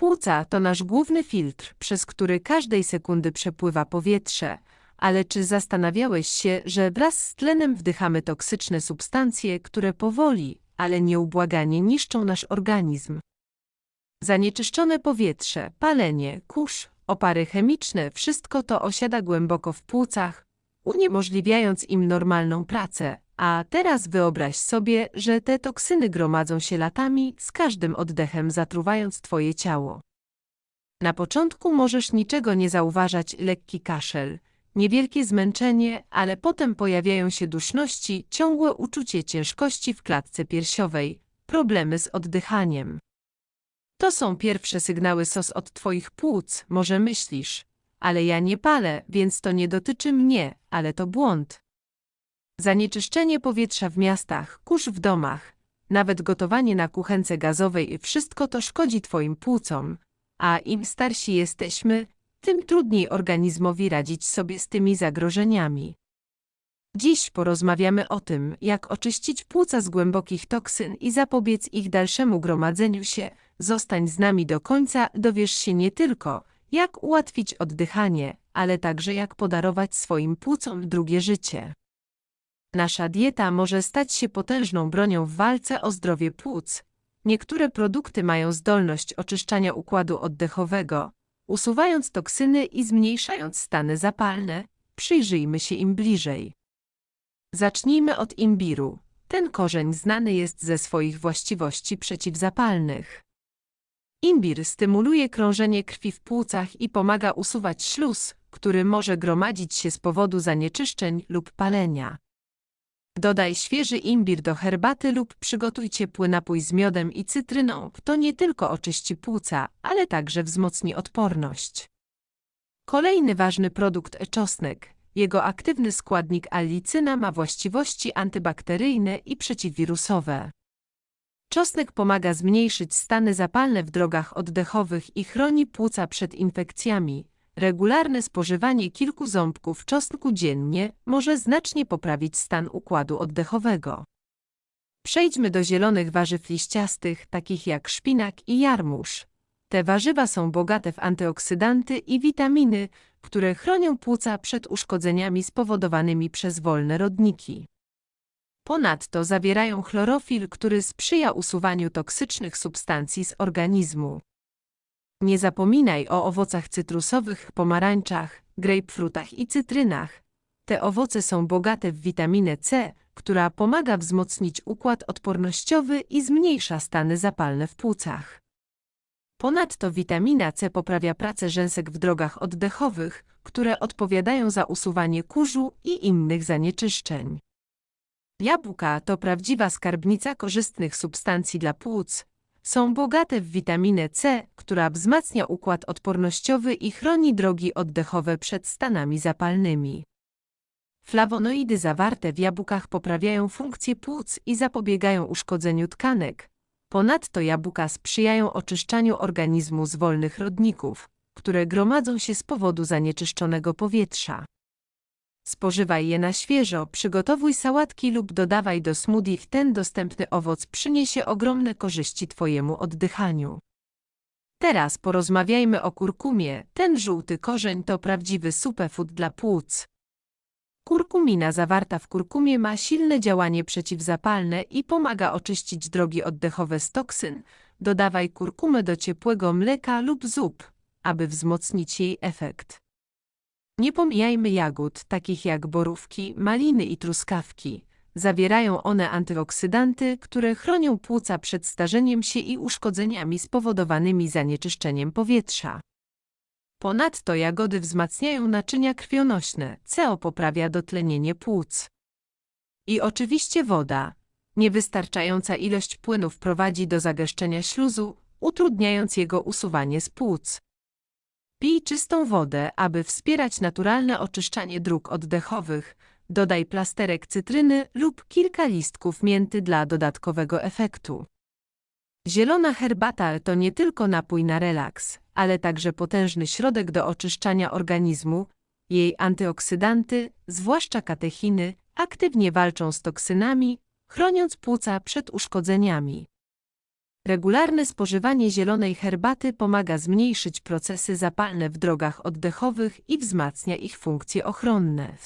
Płuca to nasz główny filtr, przez który każdej sekundy przepływa powietrze. Ale czy zastanawiałeś się, że wraz z tlenem wdychamy toksyczne substancje, które powoli, ale nieubłaganie niszczą nasz organizm? Zanieczyszczone powietrze, palenie, kurz, opary chemiczne, wszystko to osiada głęboko w płucach, uniemożliwiając im normalną pracę. A teraz wyobraź sobie, że te toksyny gromadzą się latami, z każdym oddechem zatruwając twoje ciało. Na początku możesz niczego nie zauważać, lekki kaszel, niewielkie zmęczenie, ale potem pojawiają się duszności, ciągłe uczucie ciężkości w klatce piersiowej, problemy z oddychaniem. To są pierwsze sygnały SOS od twoich płuc, może myślisz, ale ja nie palę, więc to nie dotyczy mnie, ale to błąd. Zanieczyszczenie powietrza w miastach, kurz w domach, nawet gotowanie na kuchence gazowej, wszystko to szkodzi twoim płucom, a im starsi jesteśmy, tym trudniej organizmowi radzić sobie z tymi zagrożeniami. Dziś porozmawiamy o tym, jak oczyścić płuca z głębokich toksyn i zapobiec ich dalszemu gromadzeniu się. Zostań z nami do końca, dowiesz się nie tylko, jak ułatwić oddychanie, ale także jak podarować swoim płucom drugie życie. Nasza dieta może stać się potężną bronią w walce o zdrowie płuc. Niektóre produkty mają zdolność oczyszczania układu oddechowego, usuwając toksyny i zmniejszając stany zapalne. Przyjrzyjmy się im bliżej. Zacznijmy od imbiru. Ten korzeń znany jest ze swoich właściwości przeciwzapalnych. Imbir stymuluje krążenie krwi w płucach i pomaga usuwać śluz, który może gromadzić się z powodu zanieczyszczeń lub palenia. Dodaj świeży imbir do herbaty lub przygotuj ciepły napój z miodem i cytryną. To nie tylko oczyści płuca, ale także wzmocni odporność. Kolejny ważny produkt czosnek. Jego aktywny składnik allicyna ma właściwości antybakteryjne i przeciwwirusowe. Czosnek pomaga zmniejszyć stany zapalne w drogach oddechowych i chroni płuca przed infekcjami. Regularne spożywanie kilku ząbków czosnku dziennie może znacznie poprawić stan układu oddechowego. Przejdźmy do zielonych warzyw liściastych, takich jak szpinak i jarmuż. Te warzywa są bogate w antyoksydanty i witaminy, które chronią płuca przed uszkodzeniami spowodowanymi przez wolne rodniki. Ponadto zawierają chlorofil, który sprzyja usuwaniu toksycznych substancji z organizmu. Nie zapominaj o owocach cytrusowych, pomarańczach, grapefruitach i cytrynach. Te owoce są bogate w witaminę C, która pomaga wzmocnić układ odpornościowy i zmniejsza stany zapalne w płucach. Ponadto witamina C poprawia pracę rzęsek w drogach oddechowych, które odpowiadają za usuwanie kurzu i innych zanieczyszczeń. Jabłka to prawdziwa skarbnica korzystnych substancji dla płuc. Są bogate w witaminę C, która wzmacnia układ odpornościowy i chroni drogi oddechowe przed stanami zapalnymi. Flawonoidy zawarte w jabłkach poprawiają funkcję płuc i zapobiegają uszkodzeniu tkanek. Ponadto jabłka sprzyjają oczyszczaniu organizmu z wolnych rodników, które gromadzą się z powodu zanieczyszczonego powietrza. Spożywaj je na świeżo, przygotowuj sałatki lub dodawaj do smoothie. Ten dostępny owoc przyniesie ogromne korzyści Twojemu oddychaniu. Teraz porozmawiajmy o kurkumie. Ten żółty korzeń to prawdziwy superfood dla płuc. Kurkumina zawarta w kurkumie ma silne działanie przeciwzapalne i pomaga oczyścić drogi oddechowe z toksyn. Dodawaj kurkumę do ciepłego mleka lub zup, aby wzmocnić jej efekt. Nie pomijajmy jagód, takich jak borówki, maliny i truskawki. Zawierają one antyoksydanty, które chronią płuca przed starzeniem się i uszkodzeniami spowodowanymi zanieczyszczeniem powietrza. Ponadto jagody wzmacniają naczynia krwionośne, CO poprawia dotlenienie płuc. I oczywiście woda. Niewystarczająca ilość płynów prowadzi do zagęszczenia śluzu, utrudniając jego usuwanie z płuc. Pij czystą wodę, aby wspierać naturalne oczyszczanie dróg oddechowych. Dodaj plasterek cytryny lub kilka listków mięty dla dodatkowego efektu. Zielona herbata to nie tylko napój na relaks, ale także potężny środek do oczyszczania organizmu. Jej antyoksydanty, zwłaszcza katechiny, aktywnie walczą z toksynami, chroniąc płuca przed uszkodzeniami. Regularne spożywanie zielonej herbaty pomaga zmniejszyć procesy zapalne w drogach oddechowych i wzmacnia ich funkcje ochronne.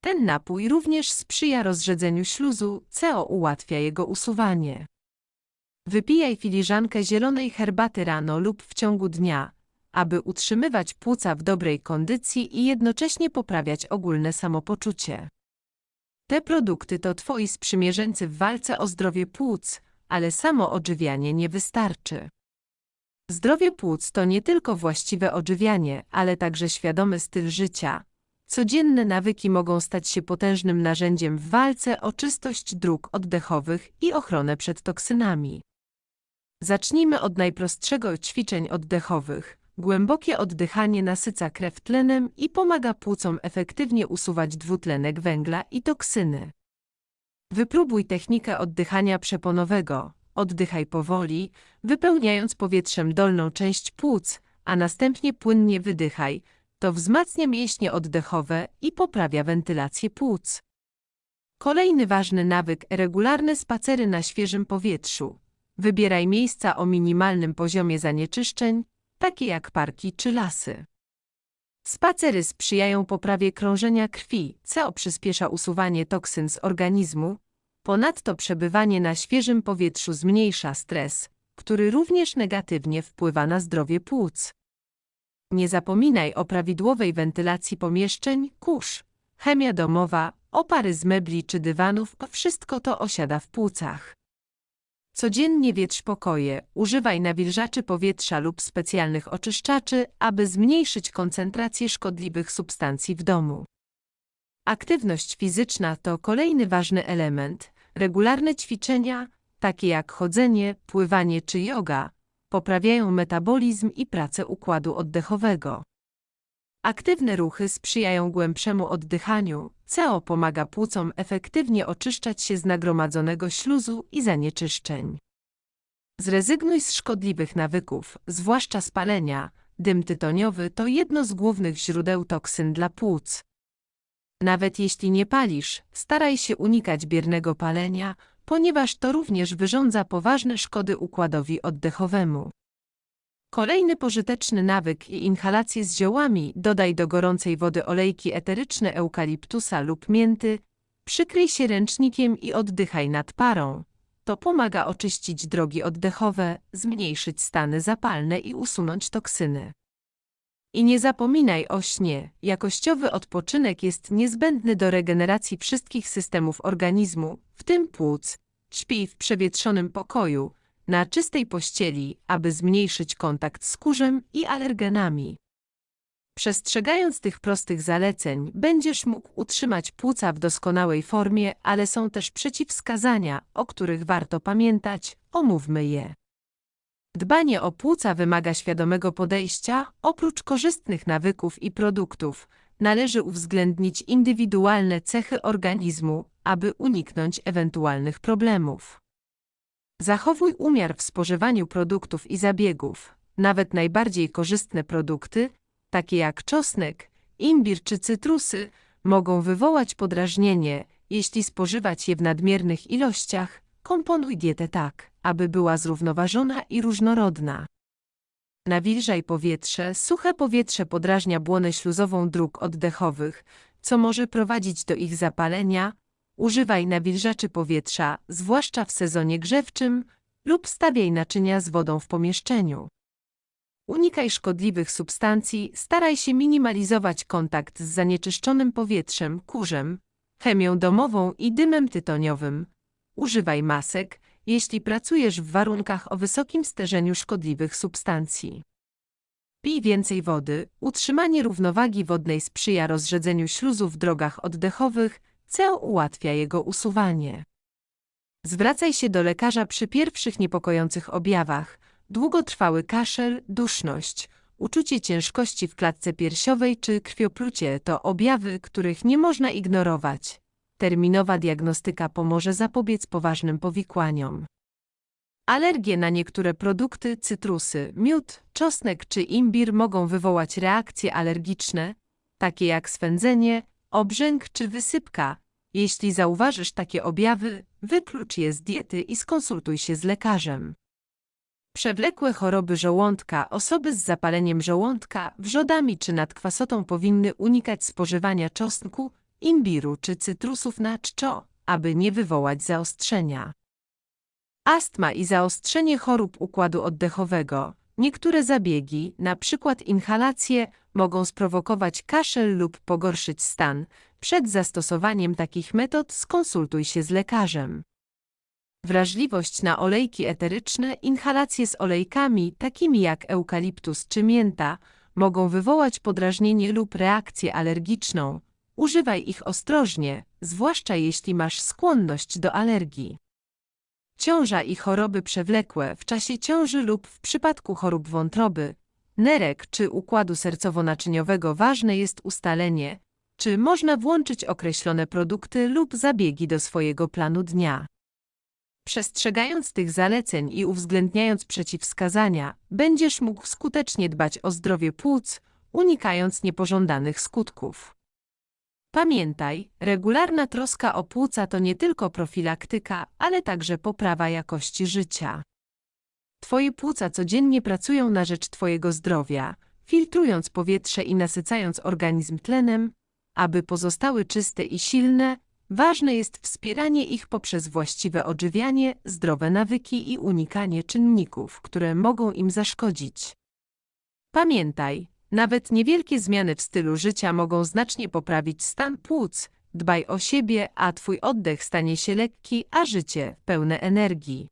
Ten napój również sprzyja rozrzedzeniu śluzu, co ułatwia jego usuwanie. Wypijaj filiżankę zielonej herbaty rano lub w ciągu dnia, aby utrzymywać płuca w dobrej kondycji i jednocześnie poprawiać ogólne samopoczucie. Te produkty to twoi sprzymierzeńcy w walce o zdrowie płuc, ale samo odżywianie nie wystarczy. Zdrowie płuc to nie tylko właściwe odżywianie, ale także świadomy styl życia. Codzienne nawyki mogą stać się potężnym narzędziem w walce o czystość dróg oddechowych i ochronę przed toksynami. Zacznijmy od najprostszego ćwiczeń oddechowych. Głębokie oddychanie nasyca krew tlenem i pomaga płucom efektywnie usuwać dwutlenek węgla i toksyny. Wypróbuj technikę oddychania przeponowego. Oddychaj powoli, wypełniając powietrzem dolną część płuc, a następnie płynnie wydychaj. To wzmacnia mięśnie oddechowe i poprawia wentylację płuc. Kolejny ważny nawyk regularne spacery na świeżym powietrzu. Wybieraj miejsca o minimalnym poziomie zanieczyszczeń, takie jak parki czy lasy. Spacery sprzyjają poprawie krążenia krwi, co przyspiesza usuwanie toksyn z organizmu. Ponadto przebywanie na świeżym powietrzu zmniejsza stres, który również negatywnie wpływa na zdrowie płuc. Nie zapominaj o prawidłowej wentylacji pomieszczeń, kurz, chemia domowa, opary z mebli czy dywanów, wszystko to osiada w płucach. Codziennie wietrz pokoje, używaj nawilżaczy powietrza lub specjalnych oczyszczaczy, aby zmniejszyć koncentrację szkodliwych substancji w domu. Aktywność fizyczna to kolejny ważny element. Regularne ćwiczenia, takie jak chodzenie, pływanie czy yoga, poprawiają metabolizm i pracę układu oddechowego. Aktywne ruchy sprzyjają głębszemu oddychaniu, co pomaga płucom efektywnie oczyszczać się z nagromadzonego śluzu i zanieczyszczeń. Zrezygnuj z szkodliwych nawyków, zwłaszcza spalenia. Dym tytoniowy to jedno z głównych źródeł toksyn dla płuc. Nawet jeśli nie palisz, staraj się unikać biernego palenia, ponieważ to również wyrządza poważne szkody układowi oddechowemu. Kolejny pożyteczny nawyk i inhalacje z ziołami dodaj do gorącej wody olejki eteryczne eukaliptusa lub mięty, przykryj się ręcznikiem i oddychaj nad parą. To pomaga oczyścić drogi oddechowe, zmniejszyć stany zapalne i usunąć toksyny. I nie zapominaj o śnie. Jakościowy odpoczynek jest niezbędny do regeneracji wszystkich systemów organizmu, w tym płuc. Śpij w przewietrzonym pokoju, na czystej pościeli, aby zmniejszyć kontakt z kurzem i alergenami. Przestrzegając tych prostych zaleceń, będziesz mógł utrzymać płuca w doskonałej formie, ale są też przeciwwskazania, o których warto pamiętać, omówmy je. Dbanie o płuca wymaga świadomego podejścia, oprócz korzystnych nawyków i produktów, należy uwzględnić indywidualne cechy organizmu, aby uniknąć ewentualnych problemów. Zachowuj umiar w spożywaniu produktów i zabiegów. Nawet najbardziej korzystne produkty, takie jak czosnek, imbir czy cytrusy, mogą wywołać podrażnienie, jeśli spożywać je w nadmiernych ilościach. Komponuj dietę tak, aby była zrównoważona i różnorodna. Nawilżaj powietrze. Suche powietrze podrażnia błonę śluzową dróg oddechowych, co może prowadzić do ich zapalenia, Używaj nawilżaczy powietrza, zwłaszcza w sezonie grzewczym, lub stawiaj naczynia z wodą w pomieszczeniu. Unikaj szkodliwych substancji, staraj się minimalizować kontakt z zanieczyszczonym powietrzem, kurzem, chemią domową i dymem tytoniowym. Używaj masek, jeśli pracujesz w warunkach o wysokim stężeniu szkodliwych substancji. Pij więcej wody. Utrzymanie równowagi wodnej sprzyja rozrzedzeniu śluzu w drogach oddechowych, co ułatwia jego usuwanie. Zwracaj się do lekarza przy pierwszych niepokojących objawach, długotrwały kaszel, duszność, uczucie ciężkości w klatce piersiowej czy krwioplucie to objawy, których nie można ignorować. Terminowa diagnostyka pomoże zapobiec poważnym powikłaniom. Alergie na niektóre produkty, cytrusy, miód, czosnek czy imbir mogą wywołać reakcje alergiczne, takie jak swędzenie, obrzęk czy wysypka. Jeśli zauważysz takie objawy, Wyklucz je z diety i skonsultuj się z lekarzem. Przewlekłe choroby żołądka, osoby z zapaleniem żołądka, wrzodami czy nadkwasotą powinny unikać spożywania czosnku, imbiru czy cytrusów na czczo, aby nie wywołać zaostrzenia. Astma i zaostrzenie chorób układu oddechowego. Niektóre zabiegi, np. inhalacje, mogą sprowokować kaszel lub pogorszyć stan. Przed zastosowaniem takich metod skonsultuj się z lekarzem. Wrażliwość na olejki eteryczne, inhalacje z olejkami, takimi jak eukaliptus czy mięta, mogą wywołać podrażnienie lub reakcję alergiczną. Używaj ich ostrożnie, zwłaszcza jeśli masz skłonność do alergii. Ciąża i choroby przewlekłe w czasie ciąży lub w przypadku chorób wątroby, nerek czy układu sercowo-naczyniowego ważne jest ustalenie, czy można włączyć określone produkty lub zabiegi do swojego planu dnia. Przestrzegając tych zaleceń i uwzględniając przeciwwskazania, będziesz mógł skutecznie dbać o zdrowie płuc, unikając niepożądanych skutków. Pamiętaj, regularna troska o płuca to nie tylko profilaktyka, ale także poprawa jakości życia. Twoje płuca codziennie pracują na rzecz Twojego zdrowia, filtrując powietrze i nasycając organizm tlenem, aby pozostały czyste i silne, ważne jest wspieranie ich poprzez właściwe odżywianie, zdrowe nawyki i unikanie czynników, które mogą im zaszkodzić. Pamiętaj, nawet niewielkie zmiany w stylu życia mogą znacznie poprawić stan płuc. Dbaj o siebie, a Twój oddech stanie się lekki, a życie pełne energii.